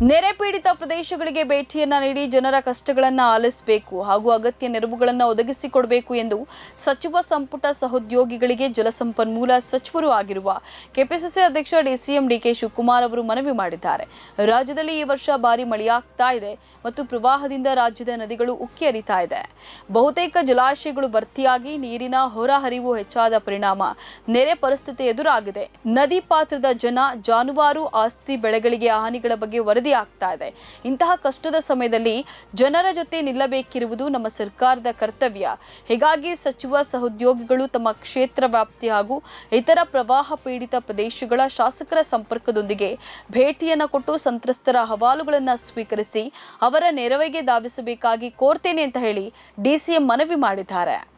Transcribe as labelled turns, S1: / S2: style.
S1: ನೆರೆ ಪೀಡಿತ ಪ್ರದೇಶಗಳಿಗೆ ಭೇಟಿಯನ್ನ ನೀಡಿ ಜನರ ಕಷ್ಟಗಳನ್ನು ಆಲಿಸಬೇಕು ಹಾಗೂ ಅಗತ್ಯ ನೆರವುಗಳನ್ನು ಒದಗಿಸಿಕೊಡಬೇಕು ಎಂದು ಸಚಿವ ಸಂಪುಟ ಸಹೋದ್ಯೋಗಿಗಳಿಗೆ ಜಲಸಂಪನ್ಮೂಲ ಸಚಿವರು ಆಗಿರುವ ಕೆಪಿಸಿಸಿ ಅಧ್ಯಕ್ಷ ಡಿಸಿಎಂ ಡಿಕೆ ಶಿವಕುಮಾರ್ ಅವರು ಮನವಿ ಮಾಡಿದ್ದಾರೆ. ರಾಜ್ಯದಲ್ಲಿ ಈ ವರ್ಷ ಭಾರಿ ಮಳೆಯಾಗ್ತಾ ಇದೆ ಮತ್ತು ಪ್ರವಾಹದಿಂದ ರಾಜ್ಯದ ನದಿಗಳು ಉಕ್ಕಿ ಹರಿತಾ ಇದೆ. ಬಹುತೇಕ ಜಲಾಶಯಗಳು ಭರ್ತಿಯಾಗಿ ನೀರಿನ ಹೊರಹರಿವು ಹೆಚ್ಚಾದ ಪರಿಣಾಮ ನೆರೆ ಪರಿಸ್ಥಿತಿ ಎದುರಾಗಿದೆ. ನದಿ ಪಾತ್ರದ ಜನ ಜಾನುವಾರು ಆಸ್ತಿ ಬೆಳೆಗಳಿಗೆ ಹಾನಿಗಳ ಬಗ್ಗೆ ವರದಿ ಆಗ್ತಾ ಇದೆ. ಇಂತಹ ಕಷ್ಟದ ಸಮಯದಲ್ಲಿ ಜನರ ಜೊತೆ ನಿಲ್ಲಬೇಕಿರುವುದು ನಮ್ಮ ಸರ್ಕಾರದ ಕರ್ತವ್ಯ. ಹೀಗಾಗಿ ಸಚಿವ ಸಹೋದ್ಯೋಗಿಗಳು ತಮ್ಮ ಕ್ಷೇತ್ರ ವ್ಯಾಪ್ತಿ ಹಾಗೂ ಇತರ ಪ್ರವಾಹ ಪೀಡಿತ ಪ್ರದೇಶಗಳ ಶಾಸಕರ ಸಂಪರ್ಕದೊಂದಿಗೆ ಭೇಟಿಯನ್ನು ಕೊಟ್ಟು ಸಂತ್ರಸ್ತರ ಅಹವಾಲುಗಳನ್ನು ಸ್ವೀಕರಿಸಿ ಅವರ ನೆರವಿಗೆ ಧಾವಿಸಬೇಕಾಗಿ ಕೋರ್ತೇನೆ ಅಂತ ಹೇಳಿ ಡಿಸಿಎಂ ಮನವಿ ಮಾಡಿದ್ದಾರೆ.